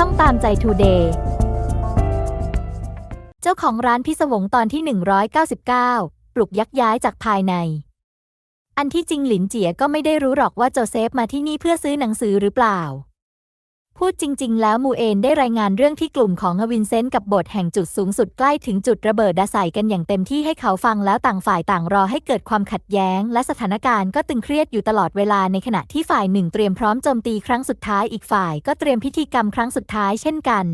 ช่องตามใจทูเดย์เจ้าของร้านพิศวงตอนที่ 199 ปลุกยักย้ายจากภายใน อันที่จริงหลินเจียก็ไม่ได้รู้หรอกว่าโจเซฟมาที่นี่เพื่อซื้อหนังสือหรือเปล่า พูดจริง ๆ แล้วมูเอนได้รายงานเรื่องที่กลุ่มของฮวินเซนต์กับบทแห่งจุดสูงสุดใกล้ถึงจุดระเบิดดาใส่กันอย่างเต็มที่ให้เขาฟังแล้วต่างฝ่ายต่างรอให้เกิดความขัดแย้ง และสถานการณ์ก็ตึงเครียดอยู่ตลอดเวลาในขณะที่ฝ่ายหนึ่งเตรียมพร้อมโจมตีครั้งสุดท้ายอีกฝ่ายก็เตรียมพิธีกรรมครั้งสุดท้ายเช่นกัน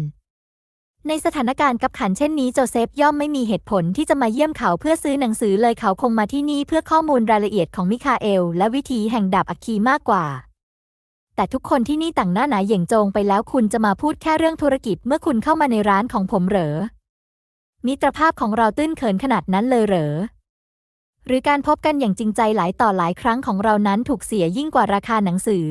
ในสถานการณ์กับขันเช่นนี้โจเซฟย่อมไม่มีเหตุผลที่จะมาเยี่ยมเขาเพื่อซื้อหนังสือเลยเขาคงมาที่นี่เพื่อข้อมูลรายละเอียดของมิคาเอล และวิธีแห่งดาบอัคคีมากกว่า แต่ทุกคนที่นี่ต่างหน้าหนาเหย่งโจงไปแล้วคุณจะมาพูดแค่เรื่องธุรกิจเมื่อคุณเข้ามาในร้านของผมเหรอ มิตรภาพของเราตื้นเขินขนาดนั้นเลยเหรอ หรือการพบกันอย่างจริงใจหลายต่อหลายครั้งของเรานั้นถูกเสียยิ่งกว่าราคาหนังสือ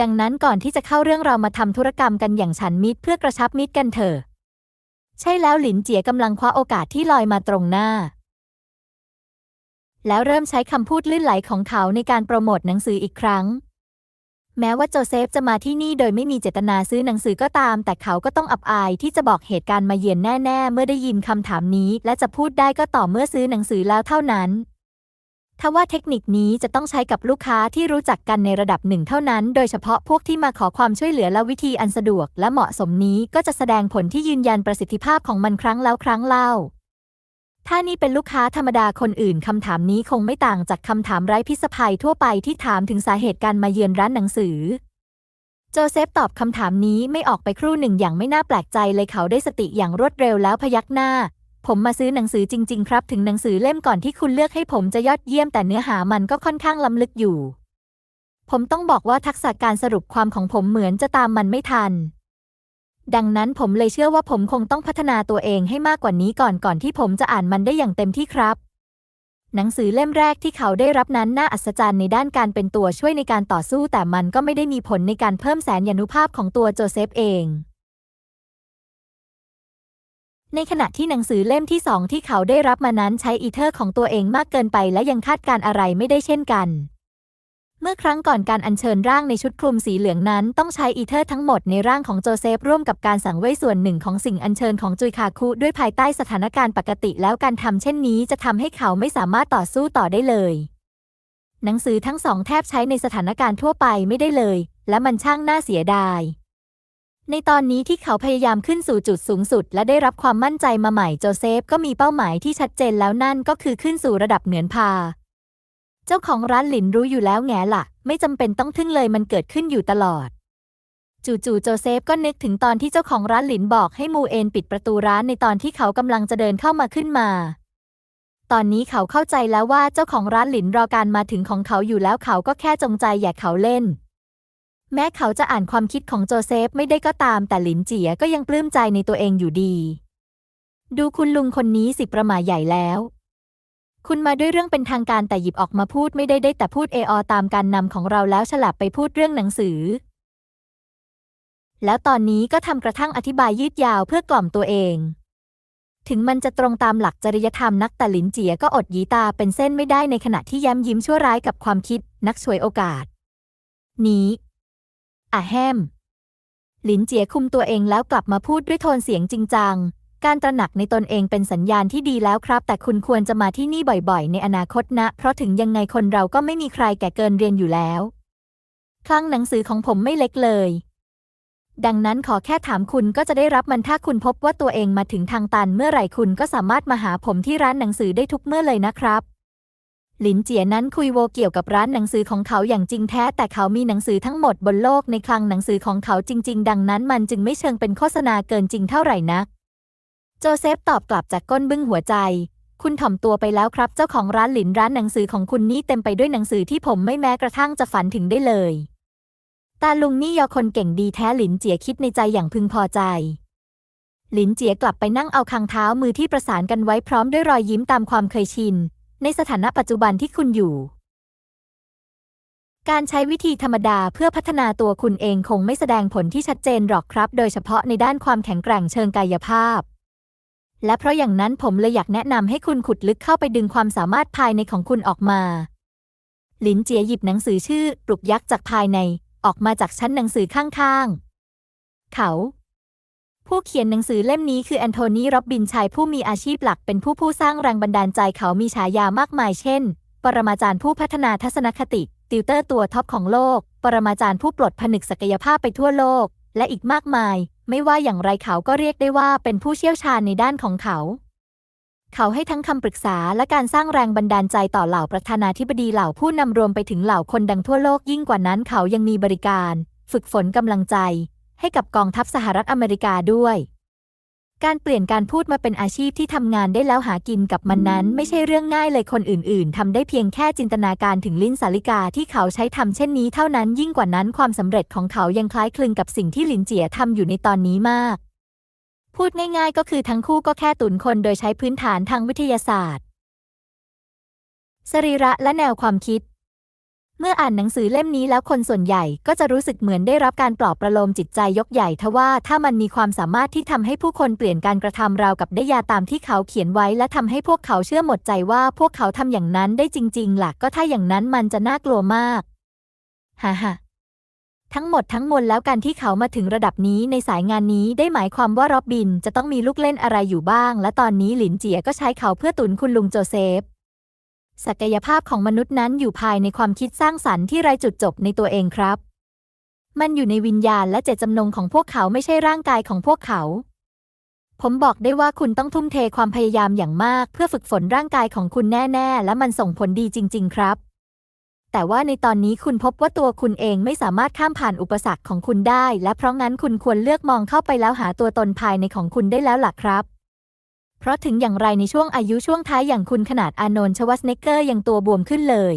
ดังนั้นก่อนที่จะเข้าเรื่องเรามาทำธุรกรรมกันอย่างฉันมิตรเพื่อกระชับมิตรกันเถอะ ใช่แล้วหลินเจียกำลังคว้าโอกาสที่ลอยมาตรงหน้าแล้วเริ่มใช้คำพูดลื่นไหลของเขาในการโปรโมทหนังสืออีกครั้ง แม้ว่าโจเซฟจะมาที่นี่โดยไม่มีเจตนาซื้อหนังสือก็ตาม แต่เขาก็ต้องอับอายที่จะบอกเหตุการณ์มาเยือนแน่ ๆ เมื่อได้ยินคำถามนี้ และจะพูดได้ก็ต่อเมื่อซื้อหนังสือแล้วเท่านั้นทว่าเทคนิคนี้จะต้องใช้กับลูกค้าที่รู้จักกันในระดับหนึ่งเท่านั้น โดยเฉพาะพวกที่มาขอความช่วยเหลือและวิธีอันสะดวกและเหมาะสมนี้ก็จะแสดงผลที่ยืนยันประสิทธิภาพของมันครั้งแล้วครั้งเล่า ถ้านี่เป็นลูกค้าธรรมดาคนอื่นคำถามนี้คงไม่ต่างจากคำถามไร้พิสภัยทั่วไปที่ถามถึงสาเหตุการมาเยือนร้านหนังสือ โจเซฟตอบคำถามนี้ไม่ออกไปครู่หนึ่งอย่างไม่น่าแปลกใจเลยเขาได้สติอย่างรวดเร็วแล้วพยักหน้า ผมมาซื้อหนังสือจริง ๆ ครับถึงหนังสือเล่มก่อนที่คุณเลือกให้ผมจะยอดเยี่ยมแต่เนื้อหามันก็ค่อนข้างล้ำลึกอยู่ ผมต้องบอกว่าทักษะการสรุปความของผมเหมือนจะตามมันไม่ทัน ดังนั้นผมเลยเชื่อว่าผมคงต้องพัฒนาตัวเองให้มากกว่านี้ก่อนก่อนที่ผมจะอ่านมันได้อย่างเต็มที่ครับ หนังสือเล่มแรกที่เขาได้รับนั้นน่าอัศจรรย์ในด้านการเป็นตัวช่วยในการต่อสู้ แต่มันก็ไม่ได้มีผลในการเพิ่มแสนยานุภาพของตัวโจเซฟเองในขณะที่หนังสือเล่มที่สองที่เขาได้รับมานั้นใช้อีเทอร์ของตัวเองมากเกินไปและยังคาดการอะไรไม่ได้เช่นกัน เมื่อครั้งก่อนการอัญเชิญร่างในชุดคลุมสีเหลืองนั้น ต้องใช้อีเทอร์ทั้งหมดในร่างของโจเซฟร่วมกับการสังเวยส่วนหนึ่งของสิ่งอัญเชิญของจุยคาคุด้วยภายใต้สถานการณ์ปกติแล้วการทำเช่นนี้จะทำให้เขาไม่สามารถต่อสู้ต่อได้เลย หนังสือทั้งสองแทบใช้ในสถานการณ์ทั่วไปไม่ได้เลย และมันช่างน่าเสียดาย ในตอนนี้ที่เขาพยายามขึ้นสู่จุดสูงสุด และได้รับความมั่นใจมาใหม่โจเซฟก็มีเป้าหมายที่ชัดเจนแล้วนั่นก็คือขึ้นสู่ระดับเหนือนพา เจ้าของร้านหลินรู้อยู่แล้วแง่ละไม่จำเป็นต้องทึ่งเลยมันเกิดขึ้นอยู่ตลอด จู่ๆโจเซฟก็นึกถึงตอนที่เจ้าของร้านหลินบอกให้มูเอนปิดประตูร้านในตอนที่เขากำลังจะเดินเข้ามาขึ้นมา ตอนนี้เขาเข้าใจแล้วว่าเจ้าของร้านหลินรอการมาถึงของเขาอยู่แล้วเขาก็แค่จงใจแย่เขาเล่น แม้เขาจะอ่านความคิดของโจเซฟไม่ได้ก็ตามแต่หลินเจียก็ยังปลื้มใจในตัวเองอยู่ดี ดูคุณลุงคนนี้สิประมาใหญ่แล้ว คุณมาด้วยเรื่องเป็นทางการแต่หยิบออกมาพูดไม่ได้ได้แต่พูดเออตามการนำของเราแล้วฉลับไปพูดเรื่องหนังสือ แล้วตอนนี้ก็ทำกระทั่งอธิบายยืดยาวเพื่อกล่อมตัวเอง ถึงมันจะตรงตามหลักจริยธรรมนักแต่หลินเจียก็อดยีตาเป็นเส้นไม่ได้ในขณะที่ย้ำยิ้มชั่วร้ายกับความคิด นักช่วยโอกาส นี้อะแฮมหลินเจียคุมตัวเองแล้วกลับมาพูดด้วยโทนเสียงจริงจัง การตระหนักในตนเองเป็นสัญญาณที่ดีแล้วครับ แต่คุณควรจะมาที่นี่บ่อยๆ ในอนาคตนะ เพราะถึงยังไงคนเราก็ไม่มีใครแก่เกินเรียนอยู่แล้วคลังหนังสือของผมไม่เล็กเลย ดังนั้นขอแค่ถามคุณก็จะได้รับมันถ้าคุณพบว่าตัวเองมาถึงทางตันเมื่อไหร่คุณก็สามารถมาหาผมที่ร้านหนังสือได้ทุกเมื่อเลยนะครับหลินเจียนั้นคุยโวเกี่ยวกับร้านหนังสือของเขาอย่างจริงแท้ แต่เขามีหนังสือทั้งหมดบนโลกในคลังหนังสือของเขาจริง ๆ ดังนั้นมันจึงไม่เชิงเป็นโฆษณาเกินจริงเท่าไหร่นัก โจเซฟตอบกลับจากก้นบึ้งหัวใจ คุณถ่อมตัวไปแล้วครับ เจ้าของร้านหลินร้านหนังสือของคุณนี่เต็มไปด้วยหนังสือที่ผมไม่แม้กระทั่งจะฝันถึงได้เลย ตาลุงนี่ยอคนเก่งดีแท้หลินเจียคิดในใจอย่างพึงพอใจ หลินเจียกลับไปนั่งเอาคางเท้ามือที่ประสานกันไว้พร้อมด้วยรอยยิ้มตามความเคยชิน ในสถานะปัจจุบันที่คุณอยู่การใช้วิธีธรรมดาเพื่อพัฒนาตัวคุณเองคงไม่แสดงผลที่ชัดเจนหรอกครับ โดยเฉพาะในด้านความแข็งแกร่งเชิงกายภาพ และเพราะอย่างนั้นผมเลยอยากแนะนำให้คุณขุดลึกเข้าไปดึงความสามารถภายในของคุณออกมา หลินเจียหยิบหนังสือชื่อปลุกยักษ์จากภายใน ออกมาจากชั้นหนังสือข้างๆ เขา ผู้เขียนหนังสือเล่มนี้คือแอนโทนีโรบบินชายผู้มีอาชีพหลักเป็นผู้ผู้สร้างแรงบันดาลใจเขามีฉายามากมายเช่น ปรมาจารย์ผู้พัฒนาทัศนคติ ติวเตอร์ตัวท็อปของโลก ปรมาจารย์ผู้ปลดผนึกศักยภาพไปทั่วโลก และอีกมากมาย ไม่ว่าอย่างไรเขาก็เรียกได้ว่าเป็นผู้เชี่ยวชาญในด้านของเขา เขาให้ทั้งคำปรึกษาและการสร้างแรงบันดาลใจต่อเหล่าประธานาธิบดีเหล่าผู้นำรวมไปถึงเหล่าคนดังทั่วโลกยิ่งกว่านั้นเขายังมีบริการ ฝึกฝนกำลังใจ ให้กับกองทัพสหรัฐอเมริกาด้วย การเปลี่ยนการพูดมาเป็นอาชีพที่ทำงานได้แล้วหากินกับมันนั้น ไม่ใช่เรื่องง่ายเลยคนอื่น ๆทำได้เพียงแค่จินตนาการถึงลิ้นสาลิกาที่เขาใช้ทำเช่นนี้เท่านั้นยิ่งกว่านั้นความสำเร็จของเขายังคล้ายคลึงกับสิ่งที่หลินเจียทำอยู่ในตอนนี้มาก พูดง่าย ๆ ก็คือทั้งคู่ก็แค่ตุนคนโดยใช้พื้นฐานทางวิทยาศาสตร์ สรีระและแนวความคิด เมื่ออ่านหนังสือเล่มนี้แล้วคนส่วนใหญ่ก็จะรู้สึกเหมือนได้รับการปลอบประโลมจิตใจยกใหญ่ทว่าถ้ามันมีความสามารถที่ทำให้ผู้คนเปลี่ยนการกระทำราวกับได้ยาตามที่เขาเขียนไว้ และทำให้พวกเขาเชื่อหมดใจว่าพวกเขาทำอย่างนั้นได้จริงๆล่ะก็ถ้าอย่างนั้นมันจะน่ากลัวมากฮ่าฮ่าทั้งหมดทั้งมวลแล้วการที่เขามาถึงระดับนี้ในสายงานนี้ได้หมายความว่าร็อบบินจะต้องมีลูกเล่นอะไรอยู่บ้าง และตอนนี้หลินเจียก็ใช้เขาเพื่อตุนคุณลุงโจเซฟ ศักยภาพของมนุษย์นั้นอยู่ภายในความคิดสร้างสรรค์ที่ไร้จุดจบในตัวเองครับ มันอยู่ในวิญญาณและเจตจำนงของพวกเขาไม่ใช่ร่างกายของพวกเขา ผมบอกได้ว่าคุณต้องทุ่มเทความพยายามอย่างมาก เพื่อฝึกฝนร่างกายของคุณแน่ๆ และมันส่งผลดีจริง ๆ ครับ แต่ว่าในตอนนี้คุณพบว่าตัวคุณเองไม่สามารถข้ามผ่านอุปสรรคของคุณได้ และเพราะงั้นคุณควรเลือกมองเข้าไปแล้วหาตัวตนภายในของคุณได้แล้วล่ะครับ เพราะถึงอย่างไรในช่วงอายุช่วงท้ายอย่างคุณขนาดอานนท์ชวัสเนกเกอร์ยังตัวบวมขึ้นเลย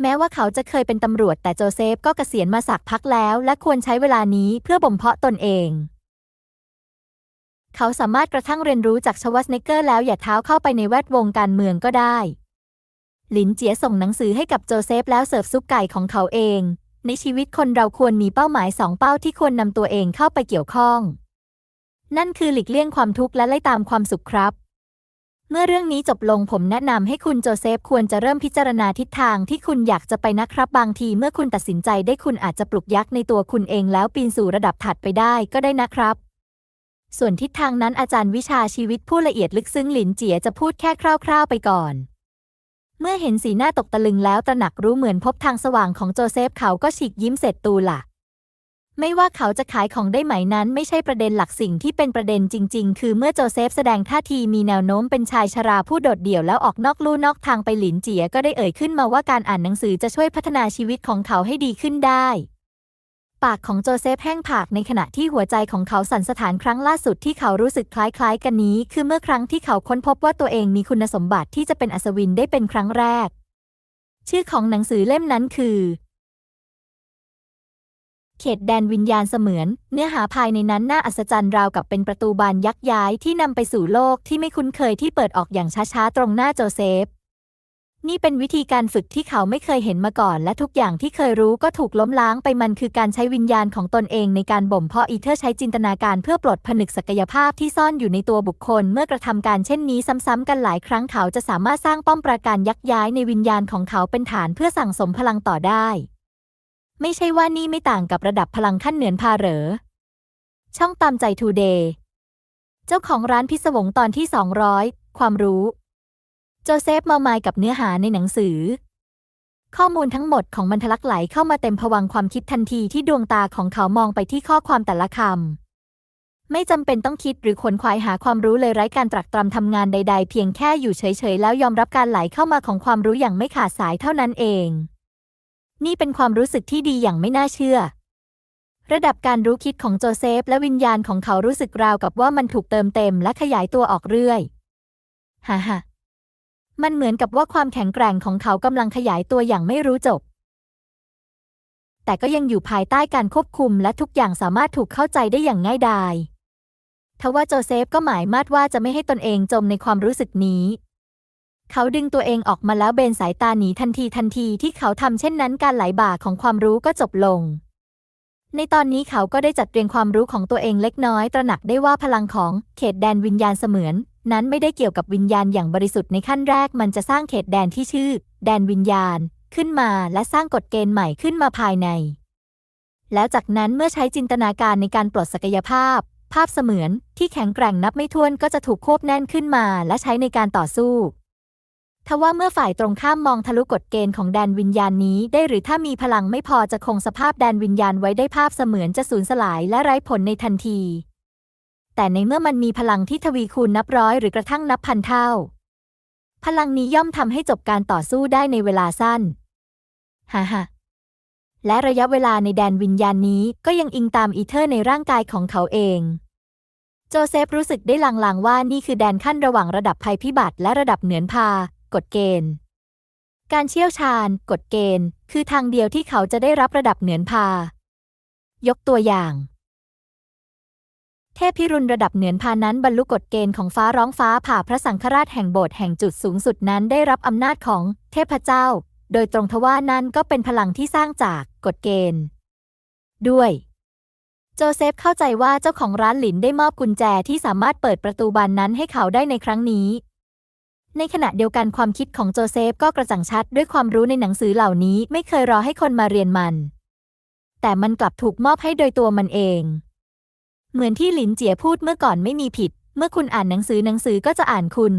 แม้ว่าเขาจะเคยเป็นตำรวจแต่โจเซฟก็เกษียณมาสักพักแล้ว และควรใช้เวลานี้เพื่อบ่มเพาะตนเอง เขาสามารถกระทั่งเรียนรู้จากชวัสเนกเกอร์แล้วอย่าเท้าเข้าไปในแวดวงการเมืองก็ได้หลินเจียส่งหนังสือให้กับโจเซฟแล้วเสิร์ฟซุปไก่ของเขาเอง ในชีวิตคนเราควรมีเป้าหมายสองเป้าที่ควรนำตัวเองเข้าไปเกี่ยวข้อง นั่นคือหลีกเลี่ยงความทุกข์และไล่ตามความสุขครับ เมื่อเรื่องนี้จบลงผมแนะนำให้คุณโจเซฟควรจะเริ่มพิจารณาทิศทางที่คุณอยากจะไปนะครับ บางทีเมื่อคุณตัดสินใจได้คุณอาจจะปลุกยักษ์ในตัวคุณเองแล้วปีนสู่ระดับถัดไปได้ก็ได้นะครับส่วนทิศทางนั้นอาจารย์วิชาชีวิตผู้ละเอียดลึกซึ้งหลินเจียจะพูดแค่คร่าวๆไปก่อน เมื่อเห็นสีหน้าตกตะลึงแล้วตระหนักรู้เหมือนพบทางสว่างของโจเซฟเขาก็ฉีกยิ้มเสร็จตูละ ไม่ว่าเขาจะขายของได้ไหมนั้นไม่ใช่ประเด็นหลักสิ่งที่เป็นประเด็นจริง ๆ คือเมื่อโจเซฟแสดงท่าทีมีแนวโน้มเป็นชายชราผู้โดดเดี่ยวแล้วออกนอกลู่นอกทางไปหลินเจียก็ได้เอ่ยขึ้นมาว่าการอ่านหนังสือจะช่วยพัฒนาชีวิตของเขาให้ดีขึ้นได้ ปากของโจเซฟแห้งผากในขณะที่หัวใจของเขาสั่นสะท้านครั้งล่าสุดที่เขารู้สึกคล้าย ๆ กันนี้ คือเมื่อครั้งที่เขาค้นพบว่าตัวเองมีคุณสมบัติที่จะเป็นอัศวินได้เป็นครั้งแรก ชื่อของหนังสือเล่มนั้นคือ เขตแดนวิญญาณเสมือน เนื้อหาภายในนั้นน่าอัศจรรย์ราวกับเป็นประตูบานยักษ์ย้ายที่นำไปสู่โลกที่ไม่คุ้นเคยที่เปิดออกอย่างช้าๆ ตรงหน้าโจเซฟ นี่เป็นวิธีการฝึกที่เขาไม่เคยเห็นมาก่อน และทุกอย่างที่เคยรู้ก็ถูกล้มล้างไปมันคือการใช้วิญญาณของตนเองในการบ่มเพาะอีเทอร์ใช้จินตนาการเพื่อปลดผนึกศักยภาพที่ซ่อนอยู่ในตัวบุคคล เมื่อกระทำการเช่นนี้ซ้ำๆกันหลายครั้งเขาจะสามารถสร้างป้อมปราการยักย้ายในวิญญาณของเขาเป็นฐานเพื่อสั่งสมพลังต่อได้ ไม่ใช่ว่านี่ไม่ต่างกับระดับพลังขั้นเหนือนพาเหรอ ช่องตามใจทูเดย์ เจ้าของร้านพิศวงตอนที่ 200 ความรู้ โจเซฟมามายกับเนื้อหาในหนังสือ ข้อมูลทั้งหมดของมันทะลักไหลเข้ามาเต็มผวังความคิดทันทีที่ดวงตาของเขามองไปที่ข้อความแต่ละคำ ไม่จำเป็นต้องคิดหรือขนขวายหาความรู้เลยไร้การตรักตรำทำงานใด ๆ เพียงแค่อยู่เฉยๆแล้วยอมรับการไหลเข้ามาของความรู้อย่างไม่ขาดสายเท่านั้นเอง นี่เป็นความรู้สึกที่ดีอย่างไม่น่าเชื่อ ระดับการรู้คิดของโจเซฟและวิญญาณของเขารู้สึกราวกับว่ามันถูกเติมเต็มและขยายตัวออกเรื่อยฮ่าฮ่ามันเหมือนกับว่าความแข็งแกร่งของเขากำลังขยายตัวอย่างไม่รู้จบ แต่ก็ยังอยู่ภายใต้การควบคุมและทุกอย่างสามารถถูกเข้าใจได้อย่างง่ายดายทว่าโจเซฟก็หมายมาดว่าจะไม่ให้ตนเองจมในความรู้สึกนี้ เขาดึงตัวเองออกมาแล้วเบนสายตาหนีทันทีทันทีที่เขาทำเช่นนั้นการไหลบ่าของความรู้ก็จบลง ในตอนนี้เขาก็ได้จัดเรียงความรู้ของตัวเองเล็กน้อย ตระหนักได้ว่าพลังของเขตแดนวิญญาณเสมือน นั้นไม่ได้เกี่ยวกับวิญญาณอย่างบริสุทธิ์ในขั้นแรก มันจะสร้างเขตแดนที่ชื่อ แดนวิญญาณ ขึ้นมาและสร้างกฎเกณฑ์ใหม่ขึ้นมาภายใน แล้วจากนั้นเมื่อใช้จินตนาการในการปลดศักยภาพ ภาพเสมือนที่แข็งแกร่งนับไม่ถ้วนก็จะถูกควบแน่นขึ้นมา และใช้ในการต่อสู้ ทว่าเมื่อฝ่ายตรงข้ามมองทะลุกฎเกณฑ์ของแดนวิญญาณนี้ได้หรือถ้ามีพลังไม่พอจะคงสภาพแดนวิญญาณไว้ได้ภาพเสมือนจะสูญสลายและไร้ผลในทันที แต่ในเมื่อมันมีพลังที่ทวีคูณนับร้อยหรือกระทั่งนับพันเท่า พลังนี้ย่อมทำให้จบการต่อสู้ได้ในเวลาสั้นฮ่าฮ่าและระยะเวลาในแดนวิญญาณนี้ก็ยังอิงตามอีเทอร์ในร่างกายของเขาเอง โจเซฟรู้สึกได้ลางๆว่านี่คือแดนขั้นระหว่างระดับภัยพิบัติและระดับเหนือนพา กฎเกณฑ์ การเชี่ยวชาญ กฎเกณฑ์ คือทางเดียวที่เขาจะได้รับระดับเหนือนพา ยกตัวอย่าง เทพพิรุณระดับเหนือนพานั้นบรรลุกฎเกณฑ์ของฟ้าร้องฟ้าผ่าพระสังฆราชแห่งโบสถ์แห่งจุดสูงสุดนั้นได้รับอำนาจของเทพเจ้า โดยตรงทว่านั่นก็เป็นพลังที่สร้างจากกฎเกณฑ์ ด้วยโจเซฟเข้าใจว่าเจ้าของร้านหลินได้มอบกุญแจที่สามารถเปิดประตูบานนั้นให้เขาได้ในครั้งนี้ ในขณะเดียวกันความคิดของโจเซฟก็กระจ่างชัดด้วยความรู้ในหนังสือเหล่านี้ไม่เคยรอให้คนมาเรียนมัน แต่มันกลับถูกมอบให้โดยตัวมันเอง เหมือนที่หลินเจียพูดเมื่อก่อนไม่มีผิด เมื่อคุณอ่านหนังสือหนังสือก็จะอ่านคุณ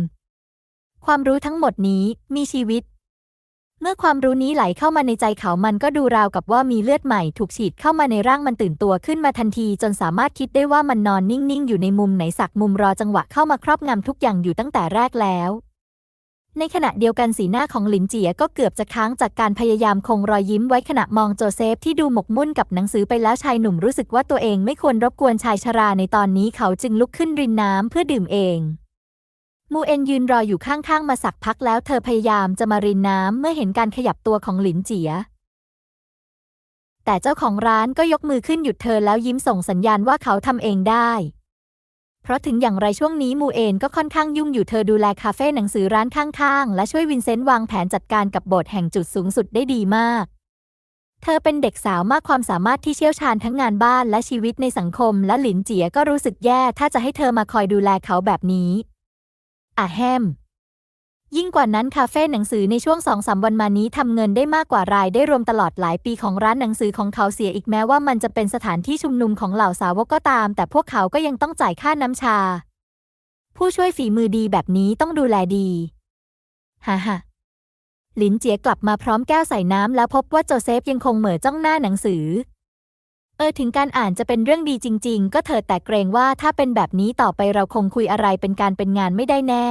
ความรู้ทั้งหมดนี้มีชีวิต เมื่อความรู้นี้ไหลเข้ามาในใจเขามันก็ดูราวกับว่ามีเลือดใหม่ถูกฉีดเข้ามาในร่างมันตื่นตัวขึ้นมาทันที จนสามารถคิดได้ว่ามันนอนนิ่งๆ อยู่ในมุมไหนสักมุมรอจังหวะเข้ามาครอบงำทุกอย่างอยู่ตั้งแต่แรกแล้ว ในขณะเดียวกันสีหน้าของหลินเจียก็เกือบจะค้างจากการพยายามคงรอยยิ้มไว้ขณะมองโจเซฟที่ดูหมกมุ่นกับหนังสือไปแล้วชายหนุ่มรู้สึกว่าตัวเองไม่ควรรบกวนชายชราในตอนนี้เขาจึงลุกขึ้นรินน้ำเพื่อดื่มเอง มูเอ็นยืนรออยู่ข้างๆมาสักพักแล้วเธอพยายามจะมารินน้ำเมื่อเห็นการขยับตัวของหลินเจีย แต่เจ้าของร้านก็ยกมือขึ้นหยุดเธอแล้วยิ้มส่งสัญญาณว่าเขาทำเองได้ ราะถึงอย่างไรช่วงนี้มูเอนก็ค่อนข้างยุ่งอยู่เธอดูแลคาเฟ่หนังสือร้านข้างๆ และช่วยวินเซนต์วางแผนจัดการกับโบสถ์แห่งจุดสูงสุดได้ดีมาก เธอเป็นเด็กสาวมากความสามารถที่เชี่ยวชาญทั้งงานบ้านและชีวิตในสังคม และหลินเจียก็รู้สึกแย่ ถ้าจะให้เธอมาคอยดูแลเขาแบบนี้อะแฮม ยิ่งกว่านั้นคาเฟ่หนังสือในช่วงสองสามวันมานี้ทำเงินได้มากกว่ารายได้รวมตลอดหลายปีของร้านหนังสือของเขาเสียอีกแม้ว่ามันจะเป็นสถานที่ชุมนุมของเหล่าสาวกก็ตาม แต่พวกเขาก็ยังต้องจ่ายค่าน้ำชา ผู้ช่วยฝีมือดีแบบนี้ต้องดูแลดีฮ่าฮ่าหลินเจียกลับมาพร้อมแก้วใส่น้ำแล้วพบว่าโจเซฟยังคงเหม่อจ้องหน้าหนังสือ เออถึงการอ่านจะเป็นเรื่องดีจริง ๆ ก็เถิดแต่เกรงว่าถ้าเป็นแบบนี้ต่อไปเราคงคุยอะไรเป็นการเป็นงานไม่ได้แน่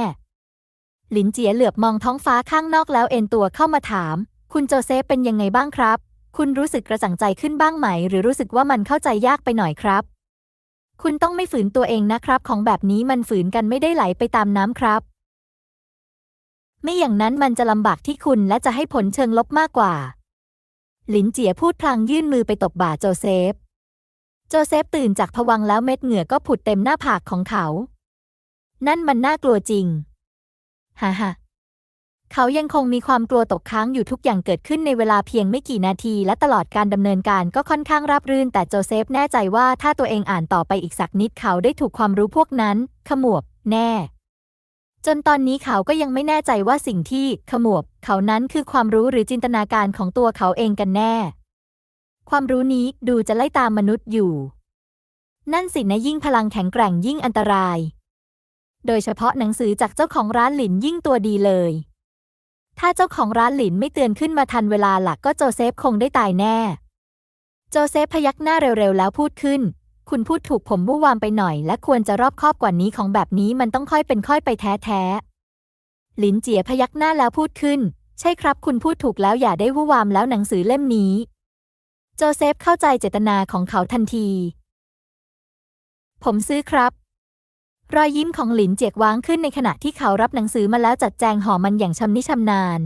หลินเจียเหลือบมองท้องฟ้าข้างนอกแล้วเอ็นตัวเข้ามาถาม คุณโจเซฟเป็นยังไงบ้างครับ คุณรู้สึกกระจ่างใจขึ้นบ้างไหม หรือรู้สึกว่ามันเข้าใจยากไปหน่อยครับ คุณต้องไม่ฝืนตัวเองนะครับ ของแบบนี้มันฝืนกันไม่ได้ไหลไปตามน้ำครับ ไม่อย่างนั้นมันจะลำบากที่คุณและจะให้ผลเชิงลบมากกว่า หลินเจียพูดพลางยื่นมือไปตบบ่าโจเซฟ โจเซฟตื่นจากผวังแล้วเม็ดเหงื่อก็ผุดเต็มหน้าผากของเขา นั่นมันน่ากลัวจริง ฮ่าฮ่าเขายังคงมีความกลัวตกค้างอยู่ทุกอย่างเกิดขึ้นในเวลาเพียงไม่กี่นาที และตลอดการดำเนินการก็ค่อนข้างราบรื่น แต่โจเซฟแน่ใจว่าถ้าตัวเองอ่านต่อไปอีกสักนิดเขาได้ถูกความรู้พวกนั้น ขมวบ แน่ จนตอนนี้เขาก็ยังไม่แน่ใจว่าสิ่งที่ขมวบ เขานั้นคือความรู้หรือจินตนาการของตัวเขาเองกันแน่ ความรู้นี้ดูจะไล่ตามมนุษย์อยู่ นั่นสินะยิ่งพลังแข็งแกร่งยิ่งอันตราย โดยเฉพาะหนังสือจากเจ้าของร้านหลินยิ่งตัวดีเลย ถ้าเจ้าของร้านหลินไม่เตือนขึ้นมาทันเวลาหลักก็โจเซฟคงได้ตายแน่ โจเซฟพยักหน้าเร็วๆแล้วพูดขึ้น คุณพูดถูกผมวู่วามไปหน่อย และควรจะรอบคอบกว่านี้ของแบบนี้มันต้องค่อยเป็นค่อยไปแท้ๆ หลินเจียพยักหน้าแล้วพูดขึ้น ใช่ครับ คุณพูดถูกแล้วอย่าได้วู่วามแล้วหนังสือเล่มนี้ โจเซฟเข้าใจเจตนาของเขาทันที ผมซื้อครับ รอยยิ้มของหลินเจียกว้างขึ้นในขณะที่เขารับหนังสือมาแล้วจัดแจงห่อมันอย่างชำนิชำนาญ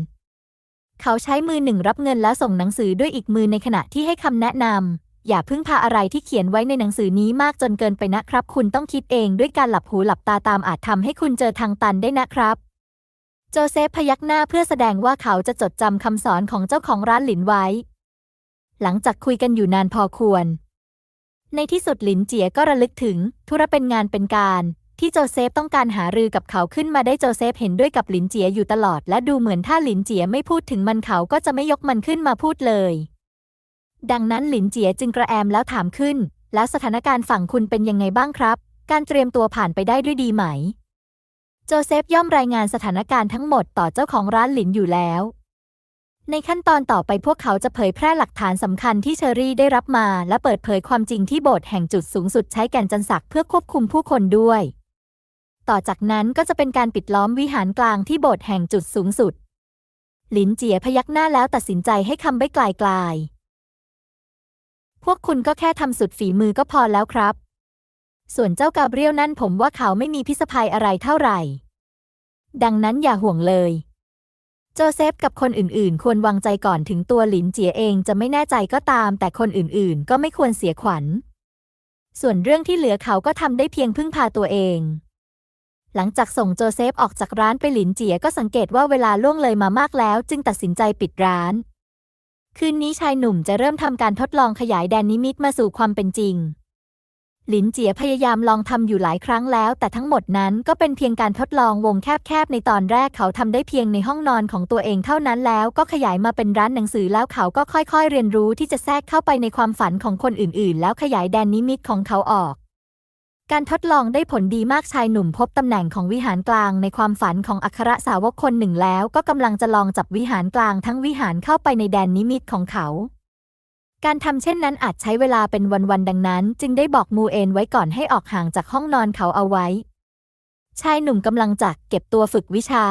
เขาใช้มือหนึ่งรับเงินแล้วส่งหนังสือด้วยอีกมือในขณะที่ให้คำแนะนำอย่าพึ่งพาอะไรที่เขียนไว้ในหนังสือนี้มากจนเกินไปนะครับ คุณต้องคิดเองด้วยการหลับหูหลับตาตามอาจทำให้คุณเจอทางตันได้นะครับโจเซฟพยักหน้าเพื่อแสดงว่าเขาจะจดจำคำสอนของเจ้าของร้านหลินไว้ หลังจากคุยกันอยู่นานพอควร ในที่สุดหลินเจียก็ระลึกถึง ธุระเป็นงานเป็นการ ที่โจเซฟต้องการหารือกับเขาขึ้นมาได้โจเซฟเห็นด้วยกับหลินเจียอยู่ตลอด และดูเหมือนถ้าหลินเจียไม่พูดถึงมันเขาก็จะไม่ยกมันขึ้นมาพูดเลย ดังนั้นหลินเจียจึงกระแอมแล้วถามขึ้น แล้วสถานการณ์ฝั่งคุณเป็นยังไงบ้างครับ การเตรียมตัวผ่านไปได้ด้วยดีไหม โจเซฟย่อมรายงานสถานการณ์ทั้งหมดต่อเจ้าของร้านหลินอยู่แล้ว ในขั้นตอนต่อไปพวกเขาจะเผยแพร่หลักฐานสำคัญที่เชอรี่ได้รับมา และเปิดเผยความจริงที่โบสถ์แห่งจุดสูงสุดใช้แก่นจันสักเพื่อควบคุมผู้คนด้วย ต่อจากนั้นก็จะเป็นการปิดล้อมวิหารกลางที่โบสถ์แห่งจุดสูงสุด หลินเจียพยักหน้าแล้วตัดสินใจให้คำไม่ไกลกลายๆพวกคุณก็แค่ทำสุดฝีมือก็พอแล้วครับ ส่วนเจ้ากาเบรียลนั่นผมว่าเขาไม่มีพิษภัยอะไรเท่าไหร่ ดังนั้นอย่าห่วงเลย โจเซฟกับคนอื่นๆ ควรวางใจก่อนถึงตัวหลินเจียเองจะไม่แน่ใจก็ตาม แต่คนอื่นๆ ก็ไม่ควรเสียขวัญ ส่วนเรื่องที่เหลือเขาก็ทำได้เพียงพึ่งพาตัวเอง หลังจากส่งโจเซฟออกจากร้านไปหลินเจียก็สังเกตว่าเวลาล่วงเลยมามากแล้ว จึงตัดสินใจปิดร้าน คืนนี้ชายหนุ่มจะเริ่มทำการทดลองขยายแดนนิมิตมาสู่ความเป็นจริง หลินเจียพยายามลองทำอยู่หลายครั้งแล้ว แต่ทั้งหมดนั้นก็เป็นเพียงการทดลองวงแคบๆในตอนแรกเขาทำได้เพียงในห้องนอนของตัวเองเท่านั้นแล้วก็ขยายมาเป็นร้านหนังสือแล้วเขาก็ค่อยๆ เรียนรู้ที่จะแทรกเข้าไปในความฝันของคนอื่นๆ แล้วขยายแดนนิมิตของเขาออก การทดลองได้ผลดีมากชายหนุ่มพบตำแหน่งของวิหารกลางในความฝันของอัครสาวกคนหนึ่งแล้ว ก็กำลังจะลองจับวิหารกลางทั้งวิหารเข้าไปในแดนนิมิตของเขา การทำเช่นนั้นอาจใช้เวลาเป็นวันๆดังนั้น จึงได้บอกมูเอนไว้ก่อนให้ออกห่างจากห้องนอนเขาเอาไว้ ชายหนุ่มกำลังจักเก็บตัวฝึกวิชา